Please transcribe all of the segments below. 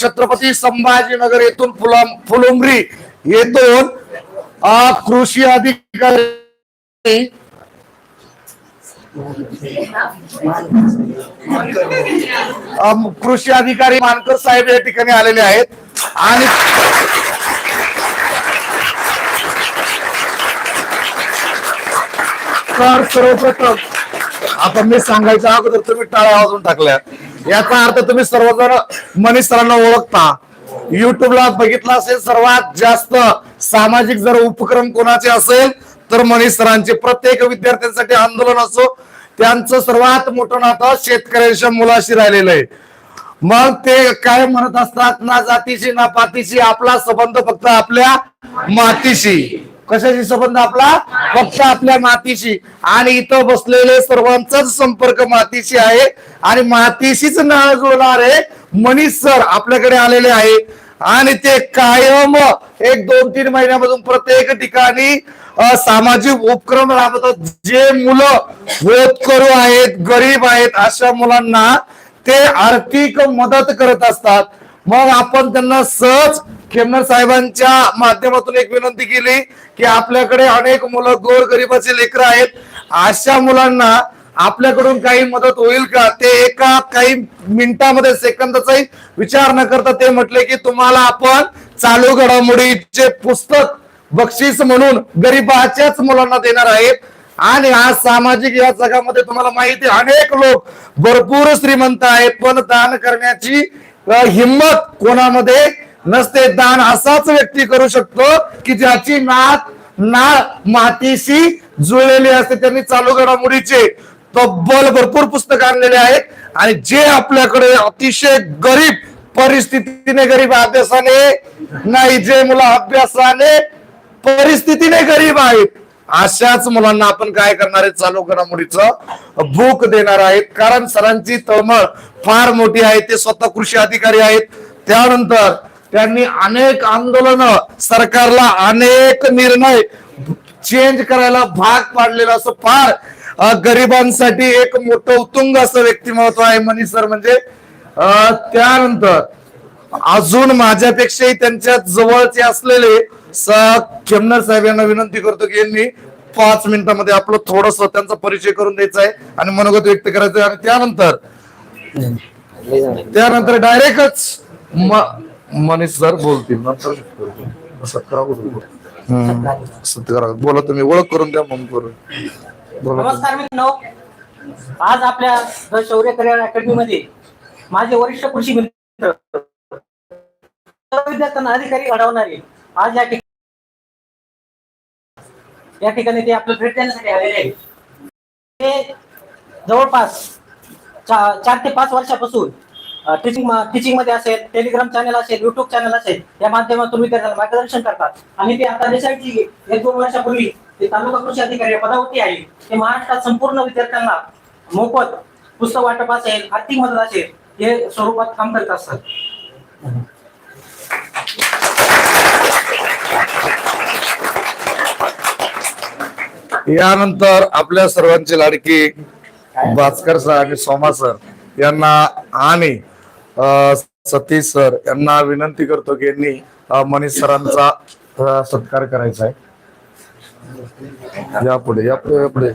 छत्रपती संभाजीनगर येथून फुला फुलुंगरी येथून कृषी अधिकारी कृषी अधिकारी मानकर साहेब या ठिकाणी आलेले आहेत. आणि तर सर्वप्रथम आता मी सांगायचं अगोदर तुम्ही टाळ्या वाजून टाकल्या. याचा अर्थ तुम्ही सर्वजण मनीष सरांना ओळखता युट्यूबला बघितलं असेल सर्वात जास्त सामाजिक जर उपक्रम कोणाचे असेल तर मनीष सरांचे प्रत्येक विद्यार्थ्यांसाठी आंदोलन असो त्यांचं सर्वात मोठं नातं शेतकऱ्यांच्या मुलाशी राहिलेलं आहे. मग ते काय म्हणत असतात? ना जातीशी ना पातीशी आपला संबंध फक्त आपल्या मातीशी. कशाशी संबंध आपला? फक्त आपल्या मातीशी. आणि इथं बसलेले सर्वांचाच संपर्क मातीशी आहे. आणि मातीशीच नाळ जुळणारे मनीष सर आपल्याकडे आलेले आहे. आणि ते कायम एक दोन तीन महिन्यामधून प्रत्येक ठिकाणी सामाजिक उपक्रम राबवतात. जे मुलं होतकरू आहेत गरीब आहेत अशा मुलांना ते आर्थिक मदत करत असतात. मग आपण त्यांना सहज खेमनर साहेबांच्या माध्यमातून एक विनंती केली की आपल्याकडे अनेक मुलं गोर गरिबाचे लेकर आहेत. अशा मुलांना आपल्याकडून काही मदत होईल का? ते एका काही मिनिटामध्ये सेकंदाचाही विचार न करता ते म्हटले की तुम्हाला आपण चालू घडामोडीचे पुस्तक बक्षीस म्हणून गरिबाच्याच मुलांना देणार आहेत आणि आज सामाजिक या जगामध्ये तुम्हाला माहिती आहे, अनेक लोक भरपूर श्रीमंत आहेत पण दान करण्याची हिंमत कोणामध्ये नसते. दान असाच व्यक्ती करू शकतो की ज्याची नात ना मातीशी जुळलेली असते. त्यांनी चालू घडामोडीचे तब्बल भरपूर पुस्तक आणलेले आहेत. आणि जे आपल्याकडे अतिशय गरीब परिस्थितीने गरीब अभ्यासाने नाही जे मुलं अभ्यासाने परिस्थितीने गरीब आहेत अशाच मुलांना आपण काय करणार आहे? चालू घडामोडीचं भूक देणार आहेत. कारण सरांची तळमळ फार मोठी आहे. ते स्वतः कृषी अधिकारी आहेत. त्यानंतर त्यांनी अनेक आंदोलन सरकारला अनेक निर्णय चेंज करायला भाग पाडलेला असं फार गरिबांसाठी एक मोठं उत्तुंग असं व्यक्तिमत्व आहे मनीष सर म्हणजे. त्यानंतर अजून माझ्यापेक्षाही त्यांच्या जवळचे असलेले खेमनर साहेब यांना विनंती करतो की यांनी पाच मिनिटांमध्ये आपलं थोडस त्यांचा परिचय करून द्यायचा आहे आणि मनोगत व्यक्त करायचं आणि त्यानंतर त्यानंतर डायरेक्टच मनीष सर बोलतील. नंतर बोला. तुम्ही. ओळख करून द्या मग करून. बोला नमस्कार मित्रांनो. आज आपल्या शौर्य करिअर अकॅडमी मध्ये माझे वरिष्ठ कृषी मित्र विद्यार्थ्यांना अधिकारी घडवणारे आज या ठिकाणी या ठिकाणी ते आपलं भेट देण्यासाठी आलेले आहेत. ते जवळपास चा- चार ते पाच वर्षापासून टीचिंग टीचिंगमध्ये असेल टेलिग्राम चॅनल असेल युट्यूब चॅनल असेल या माध्यमातून विद्यार्थ्यांना मार्गदर्शन करतात. आणि ते आता देशाची एक दोन वर्षापूर्वी ते तालुका कृषी अधिकारी पदावरती आहे ते महाराष्ट्रात संपूर्ण विद्यार्थ्यांना मोफत पुस्तक वाटप असेल आर्थिक मदत असेल हे स्वरूपात काम करत असतात. यानंतर आपल्या सर्वांची लाडकी भास्कर सर आणि सोमा सर यांना आणि सतीश सर यांना विनंती करतो की यांनी मनीष सरांचा सत्कार करायचा आहे. या पुढे या पुढे या पुढे.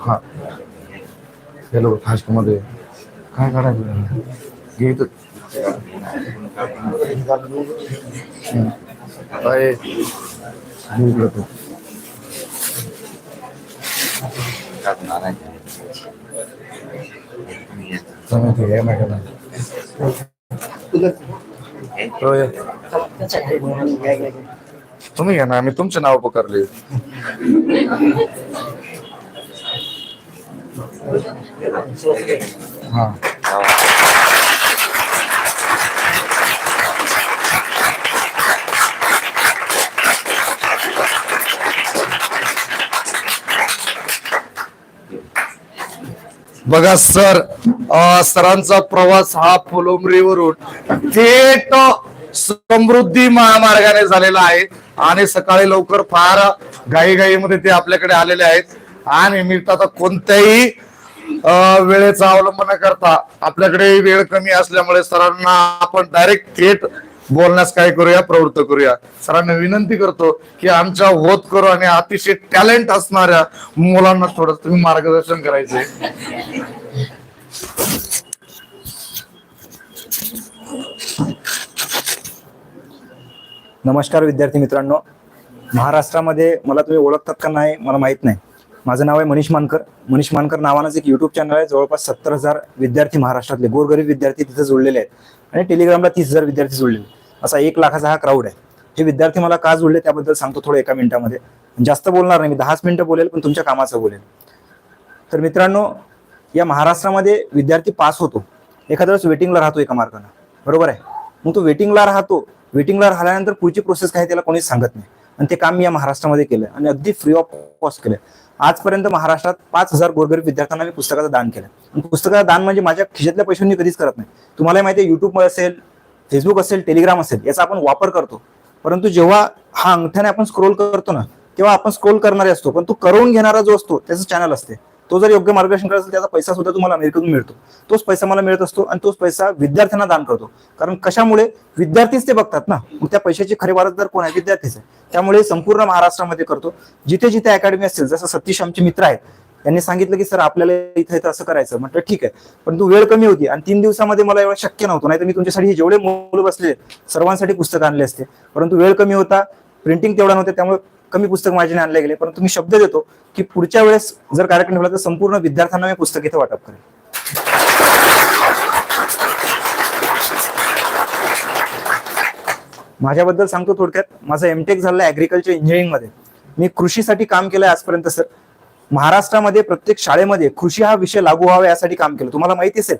हा. हॅलो फास्टमध्ये काय काढायचं? घेत काय हम्म. आहे. होय. तुम्ही घ्या ना आम्ही तुमचे नाव पकडले हा बघा सर सरांचा प्रवास हा फुलोमरीवरून थेट समृद्धी महामार्गाने झालेला आहे. आणि सकाळी लवकर फार घाईघाईमध्ये ते आपल्याकडे आलेले आहेत. आणि मी तर आता कोणत्याही वेळेचा अवलंब न करता आपल्याकडे वेळ कमी असल्यामुळे सरांना आपण डायरेक्ट थेट बोलण्यास काय करूया? प्रवृत्त करूया. सरांना विनंती करतो की आमच्या होत करू आणि अतिशय टॅलेंट असणाऱ्या मुलांना थोडं तुम्ही मार्गदर्शन करायचे नमस्कार विद्यार्थी मित्रांनो. महाराष्ट्रामध्ये मला तुम्ही ओळखतात का नाही मला माहीत नाही. माझं नाव आहे मनीष मानकर. मनीष मानकर नावानंच एक युट्यूब चॅनल आहे. जवळपास सत्तर हजार विद्यार्थी महाराष्ट्रातले गोरगरीब विद्यार्थी तिथे जोडलेले आहेत. आणि टेलिग्रामला तीस हजार विद्यार्थी जोडलेले असा एक लाखाचा हा क्राऊड आहे. हे विद्यार्थी मला का जोडले त्याबद्दल सांगतो थोडं एका मिनिटामध्ये. जास्त बोलणार नाही मी दहाच मिनिटं बोलेल पण तुमच्या कामाचं बोलेल. तर मित्रांनो या महाराष्ट्रामध्ये विद्यार्थी पास होतो. एखाद्या वेळेस वेटिंगला राहतो एका मार्गाने. बरोबर आहे? मग तो वेटिंगला राहतो. वेटिंगला राहिल्यानंतर पुढची प्रोसेस काय त्याला कोणीच सांगत नाही. आणि ते काम मी या महाराष्ट्रामध्ये केलं आणि अगदी फ्री ऑफ कॉस्ट केलं आजपर्यंत महाराष्ट्रात पाच हजार गोरगरीब विद्यार्थ्यांना मी पुस्तकाचं दान केलं. पुस्तकाचं दान म्हणजे माझ्या खिशातल्या पैशांनी कधीच करत नाही. तुम्हाला माहिती आहे युट्यूब असेल फेसबुक असेल टेलिग्राम असेल याचा आपण वापर करतो. परंतु जेव्हा हा अंगठ्याने आपण स्क्रोल करतो ना तेव्हा आपण स्क्रोल करणारे असतो. पण तो करून घेणारा जो असतो त्याचं चॅनल असते. तो जर योग्य मार्गदर्शन करत असेल त्याचा पैसा सुद्धा तुम्हाला अमेरिकेतून मिळतो. तोच पैसा मला मिळत असतो आणि तोच पैसा विद्यार्थ्यांना दान करतो. कारण कशामुळे? विद्यार्थीच ते बघतात ना. मग त्या पैशाची खरी वारसदार कोण आहे? विद्यार्थीच आहे. त्यामुळे संपूर्ण महाराष्ट्रामध्ये करतो. जिथे जिथे अकॅडमी असतील जसं सतीश आमचे मित्र आहेत त्यांनी सांगितलं की सर आपल्याला इथं इथं असं करायचं. म्हटलं ठीक आहे. परंतु वेळ कमी होती आणि तीन दिवसामध्ये मला एवढं शक्य नव्हतं. नाही तर मी तुमच्यासाठी जेवढे मुलं बसले सर्वांसाठी पुस्तक आणले असते. परंतु वेळ कमी होता प्रिंटिंग तेवढा नव्हते त्यामुळे कमी पुस्तक माझ्याने आणले गेले परंतु मी शब्द देतो की पुढच्या वेळेस जर कार्यक्रम ठेवला तर संपूर्ण विद्यार्थ्यांना मी पुस्तक इथे वाटप करेन. माझ्याबद्दल सांगतो थोडक्यात माझं एमटेक झालं ऍग्रिकल्चर इंजिनिअरिंगमध्ये. मी कृषीसाठी काम केलंय आजपर्यंत सर महाराष्ट्रामध्ये प्रत्येक शाळेमध्ये कृषी हा विषय लागू व्हावा यासाठी काम केलं. तुम्हाला माहिती असेल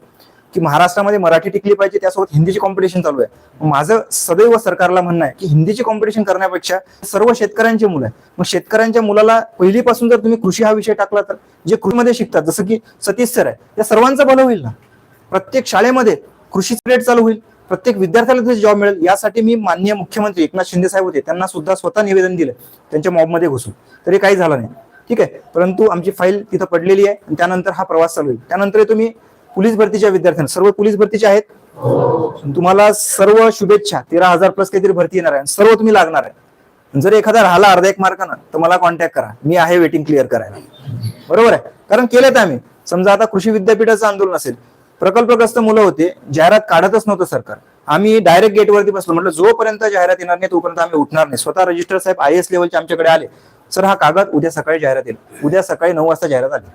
की महाराष्ट्रामध्ये मराठी टिकली पाहिजे त्यासोबत हिंदीची कॉम्पिटिशन चालू आहे. माझं सदैव सरकारला म्हणणं आहे की हिंदीची कॉम्पिटिशन करण्यापेक्षा सर्व शेतकऱ्यांचे मुलं आहे मग शेतकऱ्यांच्या मुलाला पहिलीपासून जर तुम्ही कृषी हा विषय टाकला तर जे कृषीमध्ये शिकतात जसं की सतीश सर आहे त्या सर्वांचं भलं होईल ना? प्रत्येक शाळेमध्ये कृषी पिरियड चालू होईल प्रत्येक विद्यार्थ्याला तिथे जॉब मिळेल. यासाठी मी माननीय मुख्यमंत्री एकनाथ शिंदे साहेब होते त्यांना सुद्धा स्वतः निवेदन दिलं त्यांच्या मॉबमध्ये घुसून. तरी काही झालं नाही. ठीक आहे परंतु आमची फाईल तिथं पडलेली आहे आणि त्यानंतर हा प्रवास चालू होईल. त्यानंतर तुम्ही पोलीस भरतीच्या विद्यार्थ्यांना सर्व पोलीस भरतीचे आहेत? तुम्हाला सर्व शुभेच्छा तेरा हजार प्लस काहीतरी भरती येणार आहे सर्व तुम्ही लागणार आहे. जर एखादा राहिला अर्धा एक मार्कानं तर मला कॉन्टॅक्ट करा. मी आहे वेटिंग क्लिअर करायला. बरोबर आहे? कारण केलेत आम्ही. समजा आता कृषी विद्यापीठाचं आंदोलन असेल प्रकल्पग्रस्त मुलं होते जाहिरात काढतच नव्हतं सरकार. आम्ही डायरेक्ट गेटवरती बसलो. म्हटलं जोपर्यंत जाहिरात येणार नाही तोपर्यंत आम्ही उठणार नाही. स्वतः रजिस्टर साहेब आय एस लेवलचे आमच्याकडे आले. सर हा कागद उद्या सकाळी जाहिरात येईल. उद्या सकाळी नऊ वाजता जाहिरात आली.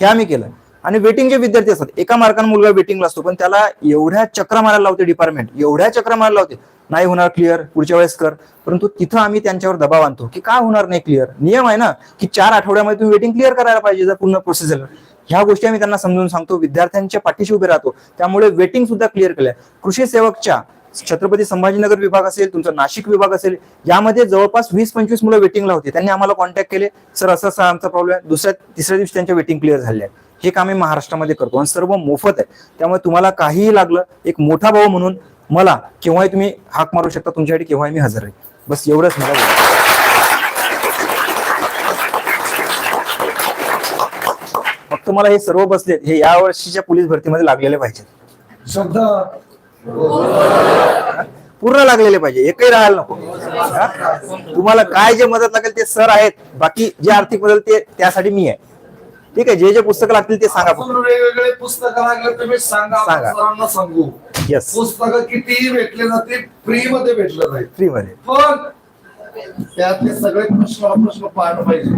हे आम्ही केलं आणि वेटिंग जे विद्यार्थी असतात एका मार्काने मुलगा वेटिंगला असतो पण त्याला एवढ्या चक्र मारायला लावते डिपार्टमेंट एवढ्या चक्र मारायला लावते. नाही होणार क्लिअर पुढच्या वेळेस कर. परंतु तिथं आम्ही त्यांच्यावर दबाव आणतो की का होणार नाही क्लिअर नियम आहे ना की चार आठवड्यामध्ये तुम्ही वेटिंग क्लिअर करायला पाहिजे जर पूर्ण प्रोसेस झालं. ह्या गोष्टी आम्ही त्यांना समजून सांगतो विद्यार्थ्यांच्या पाठीशी उभे राहतो. त्यामुळे वेटिंग सुद्धा क्लिअर केल्या. कृषी सेवकच्या छत्रपती संभाजीनगर विभाग असेल तुमचा नाशिक विभाग असेल यामध्ये जवळपास वीस पंचवीस मुलं वेटिंगला होते. त्यांनी आम्हाला कॉन्टॅक्ट केले. सर असं असा आमचा प्रॉब्लेम आहे. दुसऱ्या तिसऱ्या दिवशी त्यांच्या वेटिंग क्लिअर झाले आहे हे काम मी महाराष्ट्रामध्ये करतो. आणि सर्व मोफत आहे. त्यामुळे तुम्हाला काहीही लागलं एक मोठा भाऊ म्हणून मला केव्हाही तुम्ही हाक मारू शकता. तुमच्यासाठी केव्हाही मी हजर आहे. बस एवढंच मला फक्त मला हे सर्व बसलेत हे या वर्षीच्या पोलीस भरतीमध्ये लागलेले पाहिजेत. शब्द पूर्ण लागलेले पाहिजे एकही राहायला नको? तुम्हाला काय जे मदत लागेल ते सर आहेत बाकी जे आर्थिक मदत ते त्यासाठी मी आहे. ठीक आहे जे जे पुस्तकं लागतील ते सांगा वेगवेगळे पुस्तक लागले तुम्ही सांगा. सरांना सांगू. येस पुस्तकं कितीही भेटले ना ते फ्री मध्ये भेटलं नाही. फ्री मध्ये. पण त्यातले सगळे प्रश्न प्रश्न पाहणं पाहिजे.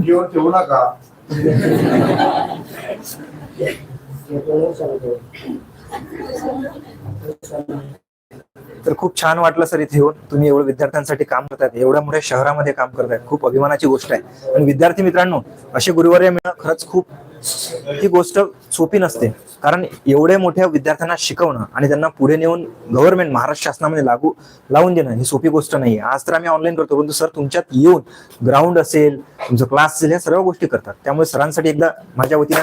घेऊन ठेवू नका. तर खूप छान वाटलं सर इथे येऊन. तुम्ही एवढं विद्यार्थ्यांसाठी काम करतायत. एवढ्या मोठ्या शहरामध्ये काम करतायत. खूप अभिमानाची गोष्ट आहे. आणि विद्यार्थी मित्रांनो असे गुरुवार्य मिळणं खरंच खूप ही गोष्ट सोपी नसते. कारण एवढ्या मोठ्या विद्यार्थ्यांना शिकवणं आणि त्यांना पुढे नेऊन गव्हर्नमेंट महाराष्ट्र शासनामध्ये लागू लावून देणं ही सोपी गोष्ट नाही आज तर आम्ही ऑनलाईन करतो. परंतु सर तुमच्यात येऊन ग्राउंड असेल तुमचं क्लास असेल या सर्व गोष्टी करतात. त्यामुळे सरांसाठी एकदा माझ्या वतीने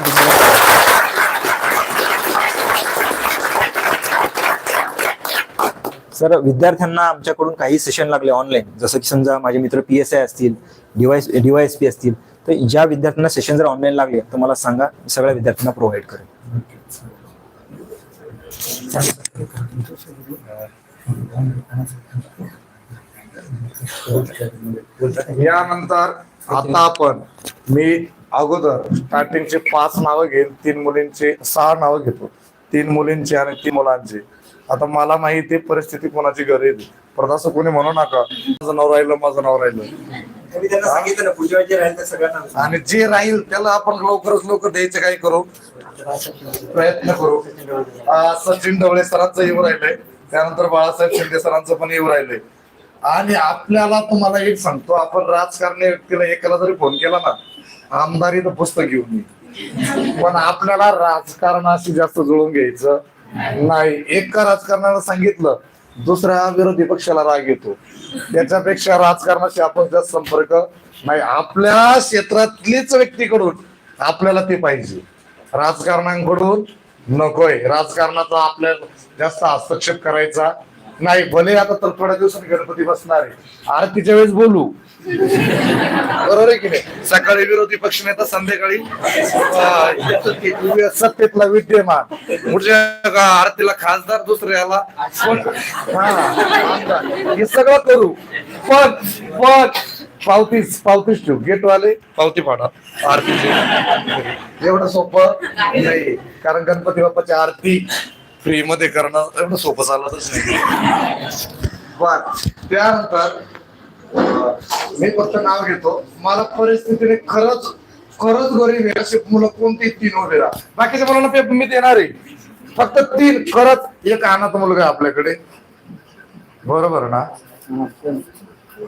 सर विद्यार्थ्यांना आमच्याकडून काही सेशन लागले ऑनलाईन जसं की समजा माझे मित्र पी एस आय असतील डीवायस डीवायएस पी असतील तर ज्या विद्यार्थ्यांना सेशन जर ऑनलाईन लागले तर मला सांगा सगळ्या विद्यार्थ्यांना प्रोव्हाइड करेन. यानंतर आता आपण मी अगोदर स्टार्टिंगचे पाच नावं घेईन तीन मुलींचे सहा नावं घेतो. तीन मुलींची आणि तीन मुलांची. आता मला माहिती आहे परिस्थिती कोणाची आहे. परत असं कोणी म्हणू नका. माझं नाव राहिलं माझं नाव राहिलं. मी त्यांना सांगितलं ना पुढच्या वेळी जे राहील ते सगळ्यांना आणि जे राहील त्याला आपण लवकरच लवकर द्यायचे काय करू? प्रयत्न करू. सचिन ढवळे सरांचं येऊ राहिलंय. त्यानंतर बाळासाहेब शिंदे सरांचं पण येऊ राहिलंय. आणि आपल्याला तुम्हाला एक सांगतो आपण राजकारणी व्यक्तीला एकाला जरी फोन केला ना आमदारीचं पुस्तक घेऊन ये. पण आपल्याला राजकारणाशी जास्त जुळून घ्यायचं नाही एका राजकारणाला सांगितलं दुसऱ्या विरोधी पक्षाला राग येतो. त्याच्यापेक्षा राजकारणाशी आपण जास्त संपर्क नाही. आपल्या क्षेत्रातलीच व्यक्तीकडून आपल्याला ते पाहिजे. राजकारणांकडून नकोय. राजकारणाचा आपल्याला जास्त हस्तक्षेप करायचा नाही. भले आता तर थोड्या दिवसांनी गणपती बसणार आहे. आरतीच्या वेळेस बोलू. बरोबर आहे की नाही? सकाळी विरोधी पक्ष नेता संध्याकाळी सत्तेतला विद्यमान. पुढच्या आरतीला खासदार दुसऱ्याला हे सगळं करू. पण पण पावतीच पावतीच ठेवू. गेटवाले पावती फाडा आरतीचे. एवढं सोपं नाही. कारण गणपती बाप्पाची आरती फ्री मध्ये करणं एवढं सोपं चालतच नाही. बर. त्यानंतर मी फक्त नाव घेतो. मला परिस्थितीने खरंच खरंच गरीब आहे. असे मुलं कोणती? तीन उभे राहा बाकीच्या मुलांना पेपर मी देणार आहे. फक्त तीन. खरंच एक अनाथ मुलगा आहे आपल्याकडे. बरोबर ना?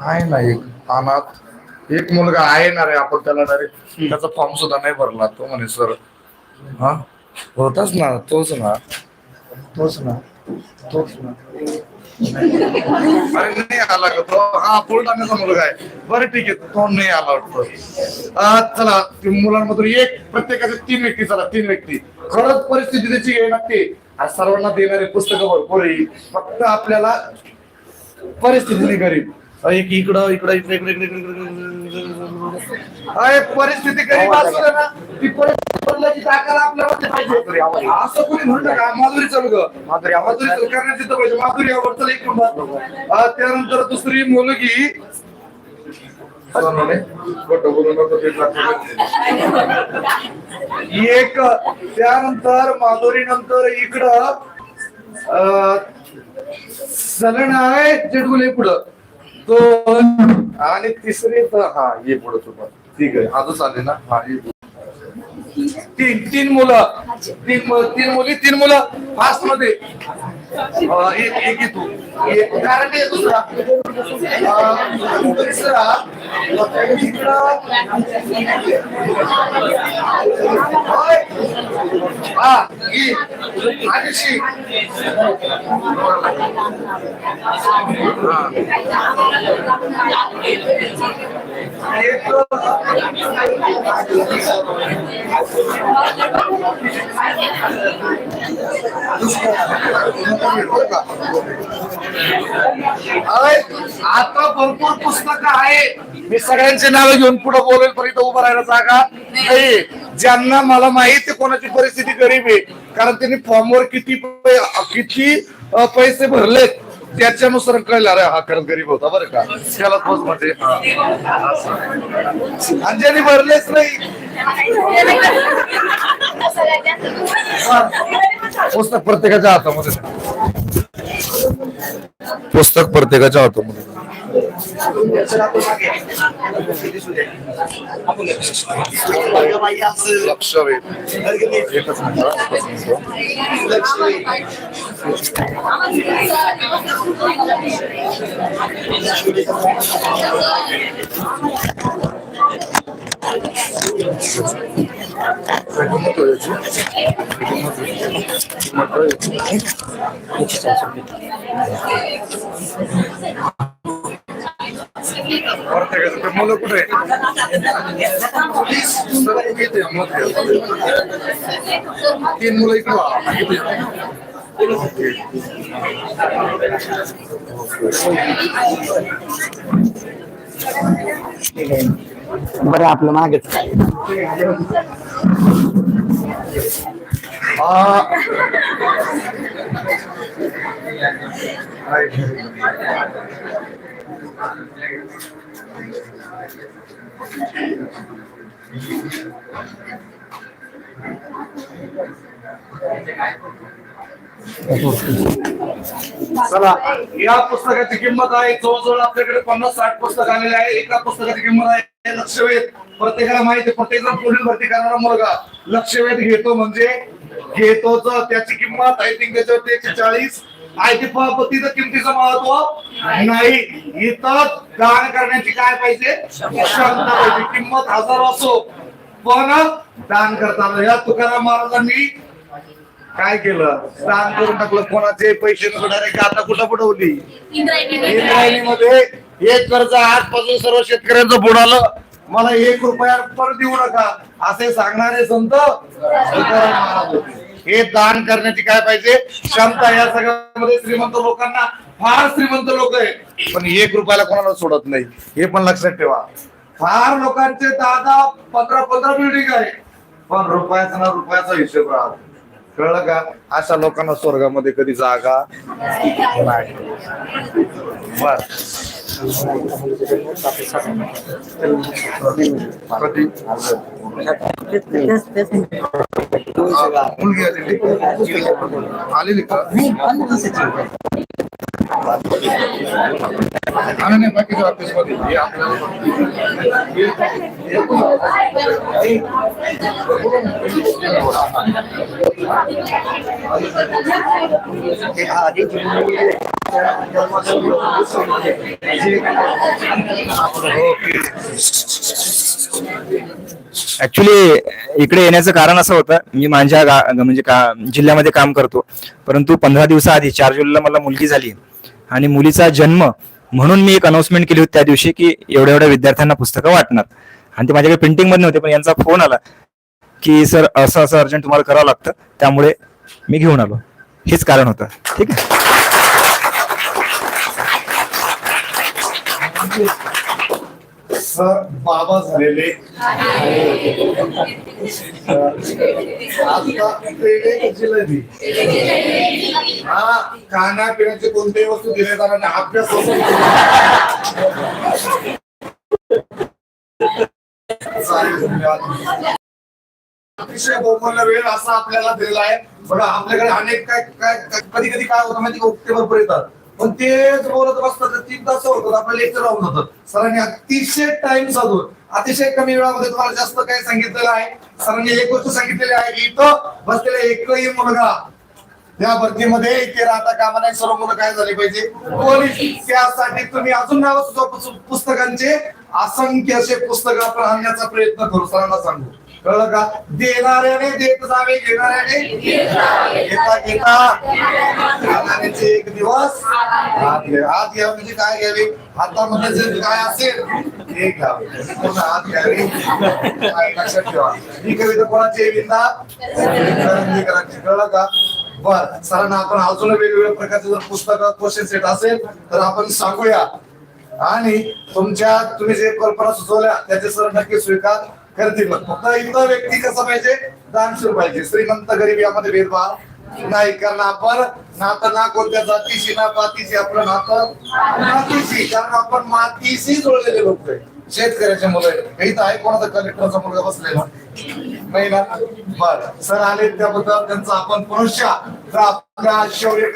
आहे ना एक अनाथ. एक मुलगा आहे ना रे आपण त्याला ना रे त्याचा फॉर्म सुद्धा नाही भरला. तो म्हणे सर हा? होताच ना तोच ना. तोच ना तोच ना. अरे नाही आला का तो? हा बुलढाण्याचा मुलगा आहे. बरं ठीक आहे. तो नाही आला वाटतो. चला मुलांमधून एक प्रत्येकाचे तीन व्यक्ती चला तीन व्यक्ती. खरंच परिस्थिती त्याची आहे ना आज सर्वांना देणारे पुस्तकं भरपूर येईल फक्त आपल्याला परिस्थितीने गरीब एक इकडं इकडं इकडे इकडे इकडे परिस्थिती गरीब असू दे ना ती परिस्थिती ताकद आपल्यामध्ये पाहिजे असं कोणी म्हणतं का माधुरी चालू ग माधुरी माधुरी चालू करण्याची तर पाहिजे माधुरी आवडतं एक नंबर त्यानंतर दुसरी मुलगी. एक त्यानंतर माधुरी नंतर इकडं अं, सलन आहे चिडगुले पुढं दोन आणि तिसरी तर हा ये पुढं तुम्हाला ठीक आहे आजच आले ना? हा ये. तीन तीन मुलं. तीन तीन मुली तीन मुलं. फास्टमध्ये. एक एक आहे तू एक कारण आहे दुसरा अं, तिसरा इकडं होय. हा ही आदिशी एक अरे, आता भरपूर पुस्तक आहे मी सगळ्यांची नावं घेऊन पुढे बोलेल पण इथं उभं राहायला जागा नाही. ज्यांना मला माहिती आहे कोणाची परिस्थिती गरीब आहे कारण त्यांनी फॉर्मवर किती किती पैसे भरलेत. त्याच्यानुसार कळलं अरे हा खरंच गरीब होता बरं का. त्याला तोच म्हणजे अंजनी भरलेच नाही. प्रत्येकाच्या हातामध्ये. पुस्तक प्रत्येकाच्या हातामध्ये लक्ष वेध. एकच मिनिट हा, एकच मिनिट. किंमत होईल याची. किंमत बरं आपलं मागच. चला या पुस्तकाची किंमत आहे जवळजवळ आपल्याकडे पन्नास साठ पुस्तक आलेले आहे एका पुस्तकाची किंमत आहे. लक्षवेध प्रत्येकाला माहिती आहे, प्रत्येक जण पोलीस भरती करणारा मुलगा. लक्षवेध घेतो म्हणजे घेतो त्याची किंमत आय थिंक त्याच्यावर एकशे चाळीस आय ती तिथं किमतीचं महत्त्व नाही. इथं दान करण्याची काय पाहिजे? क्षमता पाहिजे. किंमत हजार असो. पण दान करताना या तुकाराम महाराजांनी काय केलं? दान करून टाकलं. कोणाचे पैसे नको डायरेक्ट आता कुठं बुडवली? इंद्रायणीमध्ये एक कर्ज आजपासून सर्व शेतकऱ्यांचं बुडालं मला एक रुपया पण देऊ नका असे सांगणारे संत महाराज हे दान करण्याची काय पाहिजे? क्षमता या सगळ्यामध्ये श्रीमंत लोकांना फार श्रीमंत लोक आहे पण एक रुपयाला कोणाला सोडत नाही हे पण लक्षात ठेवा. फार लोकांचे दादा पंधरा पंधरा बिल्डिंग आहे. पण रुपयाचा ना रुपयाचा हिशोब राहतो कळलं का? अशा लोकांना स्वर्गामध्ये कधी जागा नाही. बर मुलगी आलेली आलेली का? आणि नाही बाकीच्या ऑफिसमध्ये हे ऍक्च्युली इकडे येण्याचं कारण असं होतं मी माझ्या गा- म्हणजे का जिल्ह्यामध्ये काम करतो. परंतु पंधरा दिवसाआधी चार जुलैला मला मुलगी झाली. आणि मुलीचा जन्म म्हणून मी एक अनाउन्समेंट केली होती त्या दिवशी की एवढ्या एवढ्या विद्यार्थ्यांना पुस्तकं वाटणार. आणि ते माझ्याकडे प्रिंटिंगमध्ये नव्हते पण यांचा फोन आला की सर असं असं अर्जंट तुम्हाला करावं लागतं. त्यामुळे मी घेऊन आलो. हेच कारण होतं. ठीक आहे? बाबा झालेले. हा खाण्या पिण्याचे हा खाण्यापिण्याचे कोणत्याही वस्तू दिल्या जाणार नाही अभ्यास अतिशय बहुमूल्य वेळ असा आपल्याला दिलेला आहे. बघा आपल्याकडे अनेक काय काय कधी कधी काय होतं माहिती ऑक्टोबर पर्यंत येतात. पण तेच बोलत बसतात तर तीन तास होतात आपलं लेक्चर राहून जातात सरांनी अतिशय टाइम साधून अतिशय कमी वेळामध्ये तुम्हाला जास्त काय सांगितलेलं आहे. सरांनी एक गोष्ट सांगितलेली आहे की इथं बसलेला एकही मुलगा त्या भरतीमध्ये इथे राहता कामा नाही. सर्व मुलं काय झाले पाहिजे? पोलीस. त्यासाठी तुम्ही अजून नाव सुद्धा पुस्तकांचे असंख्य असे पुस्तक आपण आणण्याचा प्रयत्न करू. सरांना सांगू. कळलं का देणाऱ्याने देत जावे घेणाऱ्याने घेता घेता. एक दिवस हात घ्या. हात घ्या म्हणजे काय घ्यावे? हातामध्ये जे काय असेल ते घ्यावे. पूर्ण हात घ्यावे. लक्षात ठेवा. ही कविता कोणाची विंदा कळलं का बर. सरांना आपण अजून वेगवेगळ्या प्रकारचे जर पुस्तक क्वेश्चन सेट असेल तर आपण सांगूया. आणि तुमच्या तुम्ही जे कल्पना सुचवल्या त्याचे सर नक्की स्वीकार. करतील फक्त इथं व्यक्ती कसं पाहिजे? दानशूर पाहिजे. श्रीमंत गरीब यामध्ये भेदभाव नाही कारण आपण नातं ना कोणत्या जातीशी ना पातीशी आपलं नातं मातीशी कारण आपण मातीशी जोडलेले लोक आहे. शेतकऱ्याचे मुलं आहे इथं आहे कोणाचा? कलेक्टरचा मुलगा बसलेला. नाही ना बर. सर आले त्याबद्दल त्यांचा आपण पुनश्चा आपल्या शौर्य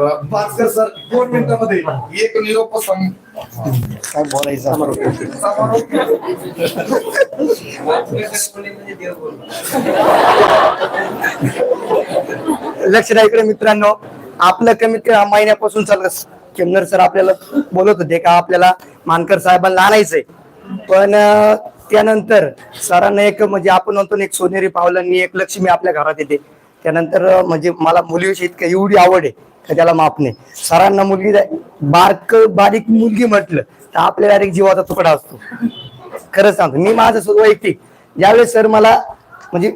भास्कर सर दोन मिनिटांमध्ये एक निरोप काय बोलायचं? समारोप लक्ष द्या इकडे मित्रांनो. आपलं कमीत कमी महिन्यापासून चाललं. केमनर सर आपल्याला बोलत होते का आपल्याला मानकर साहेबांना आणायचंय. पण त्यानंतर सरांना एक म्हणजे आपण म्हणतो एक सोनेरी पावलांनी एक लक्ष्मी आपल्या घरात येते. त्यानंतर म्हणजे मला मुलीविषयी इतकं एवढी आवड आहे का त्याला माप नाही. सरांना मुलगी जाय- बारक बारीक मुलगी म्हटलं तर आपल्या डायरेक्ट जीवाचा तुकडा असतो. खरंच सांगतो मी माझं सुद्धा वैयक्तिक ज्यावेळेस सर मला म्हणजे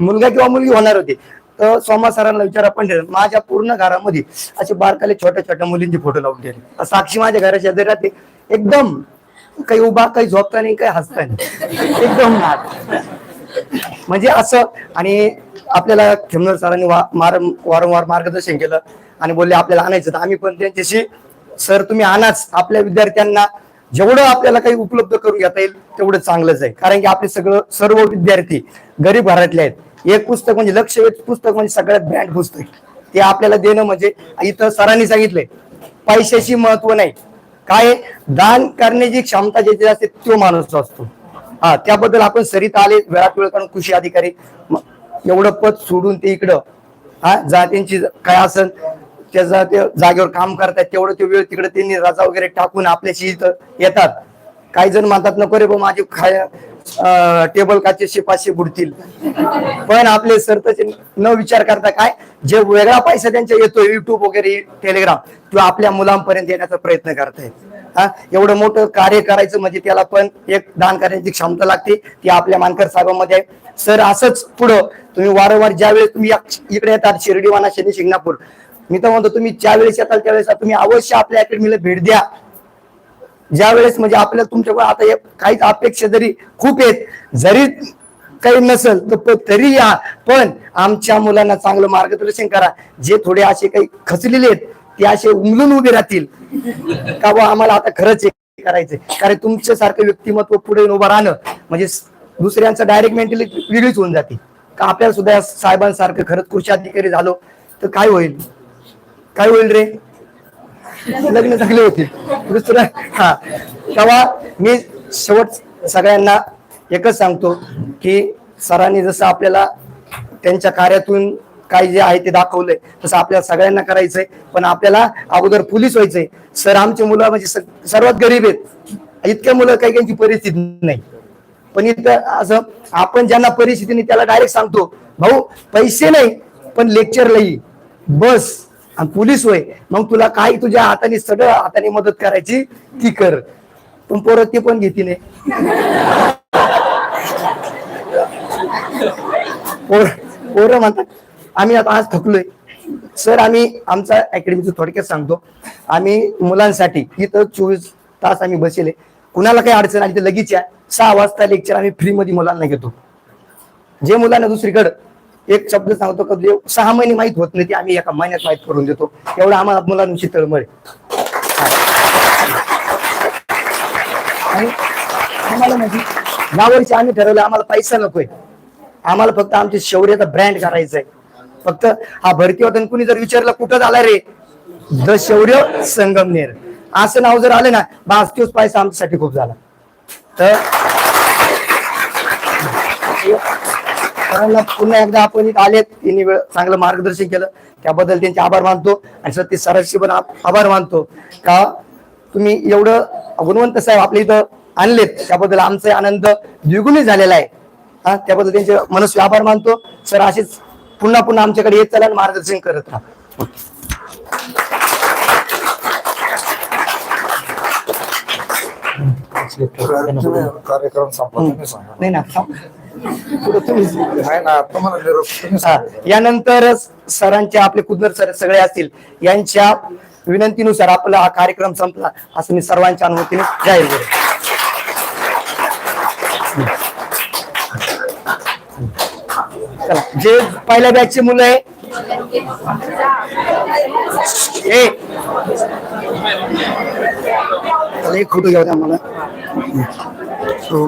मुलगा किंवा मुलगी होणार होती तर सोमा सरांना विचारा पण माझ्या पूर्ण घरामध्ये असे बारकाले छोट्या छोट्या मुलींचे फोटो लावून ठेवले. साक्षी माझ्या घराच्या शेजारी राहते. एकदम काही उभा काही झोपता नाही काही हसता नाही. एकदम म्हणजे असं आणि आपल्याला खेमनर सरांनी मार- वारंवार मार्गदर्शन केलं आणि बोलले आपल्याला आणायचं तर आम्ही पण त्यांच्याशी सर तुम्ही आणाच. आपल्या विद्यार्थ्यांना जेवढं आपल्याला काही उपलब्ध करून घेता येईल तेवढं चांगलंच आहे. कारण की आपले सगळं सर्व विद्यार्थी गरीब घरातले आहेत. एक पुस्तक म्हणजे लक्ष वेध पुस्तक म्हणजे सगळ्यात ब्रँड पुस्तक. ते आपल्याला देणं म्हणजे इथं सरांनी सांगितलंय. पैशाची महत्त्व नाही. काय? दान करण्याची क्षमता ज्याची असते तो माणूस असतो. हा त्याबद्दल आपण सरित आले वेळात वेळ काढून कृषी अधिकारी. एवढं पद सोडून ते इकडं हा जातींची काय असेल त्या ते जागेवर काम करतात तेवढं ते वेळ तिकडे त्यांनी रजा वगैरे टाकून आपल्याशी इथं येतात. काही जण म्हणतात नको रे बा माझी खाय टेबल काचेशे पाचशे बुडतील. पण आपले सर तसे न विचार करता काय जे वेगळा पैसा त्यांच्या येतो युट्यूब वगैरे टेलिग्राम तो आपल्या मुलांपर्यंत येण्याचा प्रयत्न करतायत. हा? एवढं मोठं कार्य करायचं म्हणजे त्याला पण एक दान करण्याची क्षमता लागते. ती आपल्या मानकर साहेबांमध्ये आहे. सर असंच पुढं तुम्ही वारंवार ज्यावेळेस तुम्ही इकडे येतात शिर्डीवाना शनी शिंगणापूर मी तर म्हणतो तुम्ही ज्या वेळेस येताल त्यावेळेस तुम्ही अवश्य आपल्या अकॅडमीला भेट द्या. ज्या वेळेस म्हणजे आपल्याला तुमच्याकडे आता काहीच अपेक्षा जरी खूप आहेत जरी काही नसेल तर तरी या. पण आमच्या मुलांना चांगलं मार्गदर्शन करा. जे थोडे असे काही खचलेले आहेत ते असे उमलून उभे राहतील. का बा आम्हाला आता खरंच हे करायचंय. कारण तुमच्यासारखं व्यक्तिमत्व पुढे उभं राहणं म्हणजे दुसऱ्यांचं डायरेक्ट मेंटली वेगळीच होऊन जाते. का आपल्याला सुद्धा या साहेबांसारखं खरंच कृषी अधिकारी झालो तर काय होईल? काय होईल रे? लग्न चांगले होतील दुसरं हा. तेव्हा मी शेवट सगळ्यांना एकच सांगतो की सरांनी जसं आपल्याला त्यांच्या कार्यातून काय जे आहे ते दाखवलंय. तसं आपल्याला सगळ्यांना करायचंय पण आपल्याला अगोदर पोलीस व्हायचंय. सर आमचे मुलं म्हणजे सर्वात गरीब आहेत. इतक्या मुलं काही त्यांची परिस्थिती नाही. पण इथं असं आपण ज्यांना परिस्थितीने त्याला डायरेक्ट सांगतो भाऊ पैसे नाही पण लेक्चर लई बस. आणि पोलीस होय. मग तुला काय तुझ्या हाताने सगळं हाताने मदत करायची ती कर. पण पोरं ते पण घेती नाही पोर पोरं म्हणतात आम्ही आता आज थकलोय. सर आम्ही आमचा अकॅडमीचं थोडक्यात सांगतो. आम्ही मुलांसाठी इथं चोवीस तास आम्ही बसले कुणाला काही अडचण आली तर लगेच आहे सहा वाजता लेक्चर आम्ही फ्री मध्ये मुलांना घेतो. जे मुलांना दुसरीकडं एक शब्द सांगतो का जे सहा महिने माहीत होत नाही ते आम्ही एका महिन्यात माहीत करून देतो. एवढं आम्हाला मुलांची तळमळ आहे. आणि आम्हाला म्हणजे यावर्षी आम्ही ठरवलं आम्हाला पैसा नकोय. आम्हाला फक्त आमच्या शौर्याचा ब्रँड करायचा आहे. फक्त हा भरती होता कुणी जर विचारलं कुठं झाला रे? द शौर्य संगमनेर. असं नाव जर आलं ना बास तोच पैसा आमच्यासाठी खूप झाला. तर पुन्हा एकदा आपण इथं आलेत. त्यांनी वेळ चांगलं मार्गदर्शन केलं. त्याबद्दल त्यांचे आभार मानतो. आणि सत्य सरांशी पण आभार मानतो. का तुम्ही एवढं गुणवंत साहेब आपल्या इथं आणलेत. त्याबद्दल आमचा आनंद द्विगुणित झालेला आहे. हा त्याबद्दल त्यांचे मनस्वी आभार मानतो. सर असेच पुन्हा पुन्हा आमच्याकडे येत चला आणि मार्गदर्शन करत राहा. कार्यक्रम नाही ना हा. यानंतर सरांचे आपले कुदनर सर सगळे असतील यांच्या विनंतीनुसार आपला हा कार्यक्रम संपला असं मी सर्वांच्या अनुमतीने जाहीर करेन. चला जे पहिल्या बॅचचे मुलं आहे. ए. एक फोटो घ्या आम्हाला हो